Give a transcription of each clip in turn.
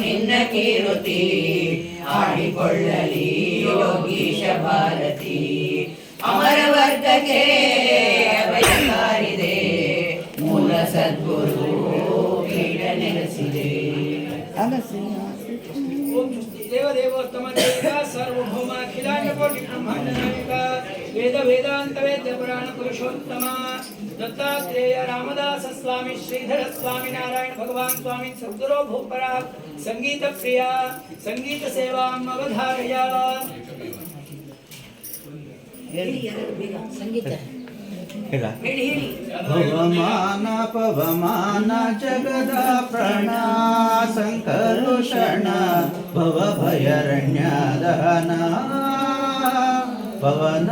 ನಿನ್ನ ಕೀರುತಿ. ಆಡಿಕೊಳ್ಳಲಿ ಯೋಗೀಶ ಭಾರತಿ ಅಮರ ವರ್ಗಕ್ಕೆ ಅಭಯಕಾರಿದೆ. ಮೂಲ ಸದ್ಗುರು ಕೀಡ ನೆಲೆಸಿದೆ. ದೇವದೇವೋತ್ತಮ ಸರ್ವಭೌಮ ಅಖಿಲಾಂಡ ಕೋಟಿ ಬ್ರಹ್ಮಾಂಡ ವೇದ ವೇದಾಂತ ವೇದ್ಯ ಪುರಾಣ ಪುರುಷೋತ್ತಮ ದತ್ತಾತ್ರೇಯ ರಾಮದಾಸ ಸ್ವಾಮಿ ಶ್ರೀಧರ ಸ್ವಾಮಿ ನಾರಾಯಣ ಭಗವಾನ್ ಸ್ವಾಮಿ ಸದ್ಗುರೋ ಭೂಪರ ಸಂಗೀತ ಪ್ರಿಯ ಸಂಗೀತ ಸೇವಾಂ ಅವಧಾರಯ ಪವಮಾನ ಪವಮಾನ ಜಗದ ಪ್ರಣ ಸಂಕರುಷಣ ಭವ ಭಯರಣ್ಯ ದಹನ ಪವನ.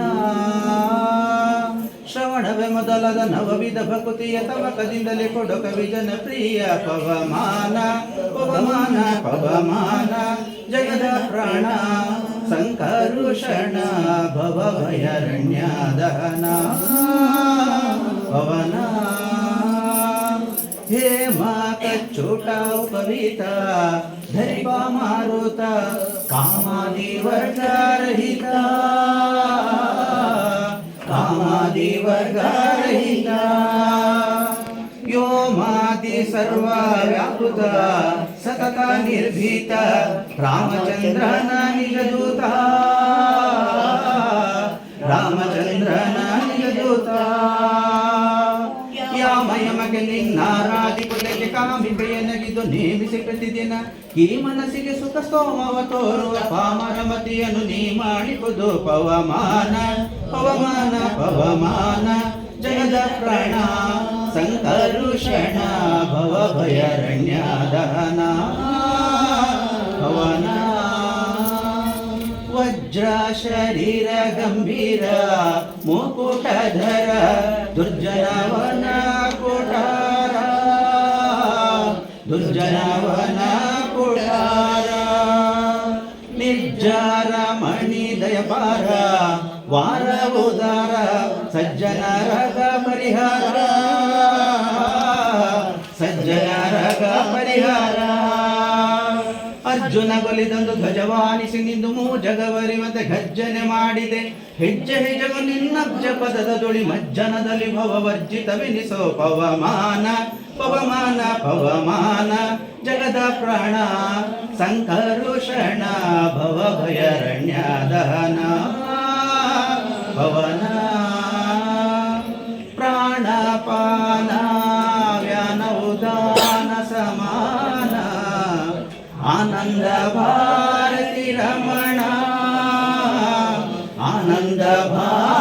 ಶ್ರವಣವೇ ಮೊದಲಾದ ನವವಿಧ ಭಕುತಿಯ ತವಕದಿಂದಲೇ ಕೊಡು ಕವಿ ಜನಪ್ರಿಯ ಪವಮಾನ. ಪವಮಾನ ಪವಮಾನ, ಜಗದ ಪ್ರಾಣ. ಸಂಕರುಷಣ ಭವಭಯರಣ್ಯ ದಹನ. ಪವನ. ಹೇಮ ಕಚ್ಚೋಟ ಉಪವೀತ, ಧರಿಪ ಮಾರುತ, ಕಾಮಾದಿ ವರ್ಗರಹಿತ ಕಾಮಾದಿ ವರ್ಗರಹಿತ ವ್ಯೋಮಾದಿ ಸರ್ವ ವ್ಯಾಪೃತ ಸತತ ನಿರ್ಭೀತ ರಾಮಚಂದ್ರನ ನಿಜದೂತ ರಾಮಚಂದ್ರನ ನಿಜದೂತ ಯಾಮಯಮಗೆ ನಿನ್ನಾರಾಧಿಪುದಕ್ಕೆ ಕಾಮಿಕೆಯನಗಿದು ನೇಮಿಸಿ ಪ್ರತಿದಿನ ಈ ಮನಸ್ಸಿಗೆ ಸುಖ ಸ್ತೋಮವ ತೋರುವ ಪಾಮರಮತಿಯನ್ನು ನೀ ಮಾಡಿಪುದು ಪವಮಾನ ಪವಮಾನ ಪವಮಾನ ಜಗದ ಪ್ರಾಣ ಸಂಕರುಷಣ ಭವ ಭಯರಣ್ಯ ದಹನ ಪವನ ವಜ್ರ ಶರೀರ ಗಂಭೀರ ಮುಕುಟಧರ ದುರ್ಜನವನ ಕುಟಾರ ದುರ್ಜನವನ ದಯಪಾರ ವಾರ ಉದಾರ ಸಜ್ಜನರಗ ಪರಿಹಾರ. ಸಜ್ಜನರಗ ಪರಿಹಾರ. ಅರ್ಜುನ ಬಲಿದಂದು ಧ್ವಜವಾನಿಸಿ ನಿಂದು ಮೂ ಜಗವರಿವಂತೆ ಗರ್ಜನೆ ಮಾಡಿದೆ. ಹೆಜ್ಜೆ ಹೆಜ್ಜೆಗೂ ನಿನ್ನಬ್ಜ ಪದದ ದುಳಿ ಮಜ್ಜನದಲ್ಲಿ ವಿನಿಸೋ ಪವಮಾನ. ಪವಮಾನ ಪವಮಾನ, ಜಗದ ಪ್ರಾಣ ಸಂಕರುಷಣ ಭವ ಭಯರಣ್ಯ ದಹನ ಪವನ ಪ್ರಾಣಪಾನ ವ್ಯಾನ ಉದಾನ, ಸಮಾನ, ಆನಂದ, ಭಾರತಿ, ರಮಣ, ಆನಂದ, ಭಾರತಿ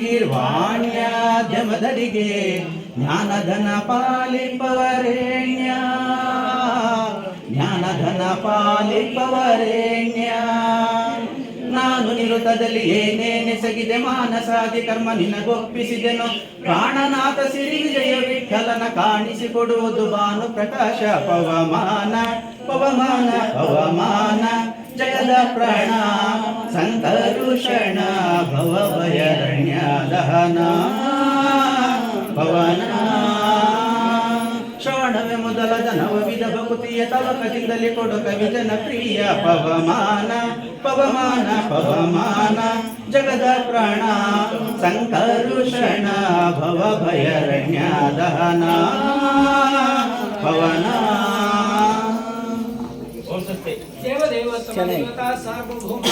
ಗಿರ್ವಾಣ್ಯಾದ್ಯಮದರಿಗೆ ಜ್ಞಾನಧನ ಪಾಲಿಪವರೇಣ್ಯ. ಜ್ಞಾನಧನ ಪಾಲಿಪವರೇಣ್ಯ. ನಾನು ನಿರುತದಲ್ಲಿ ಏನೇನೆಸಗಿದೆ ಮಾನಸಾದಿ ಕರ್ಮ ನಿನಗೊಪ್ಪಿಸಿದೆನು, ಪ್ರಾಣನಾಥ ಸಿರಿ ವಿಜಯ ವಿಠಲನ ಕಾಣಿಸಿಕೊಡುವುದು ಭಾನು ಪ್ರಕಾಶ ಪವಮಾನ ಪವಮಾನ ಪವಮಾನ. ಜಗದ ಪ್ರಾಣ, ಸಂಕರುಷಣ ಭವಭಯರಣ್ಯ ದಹನ ಭವನ. ಶ್ರವಣವೇ ಮೊದಲಾದ ನವವಿಧ ಭಕುತಿಯ ತವಕದಿಂದಲೇ ಕೊಡು ಕವಿಜನ ಜನಪ್ರಿಯ ಪವಮಾನ ಪವಮಾನ ಪವಮಾನ. ಜಗದ ಪ್ರಾಣ, ಸಂಕರುಷಣ ಭವಭಯರಣ್ಯ ದಹನ ಪವನ ದೇವದೇವೋತ್ತಮ ದೇವತಾ ಸಾರ್ವಭೌಮ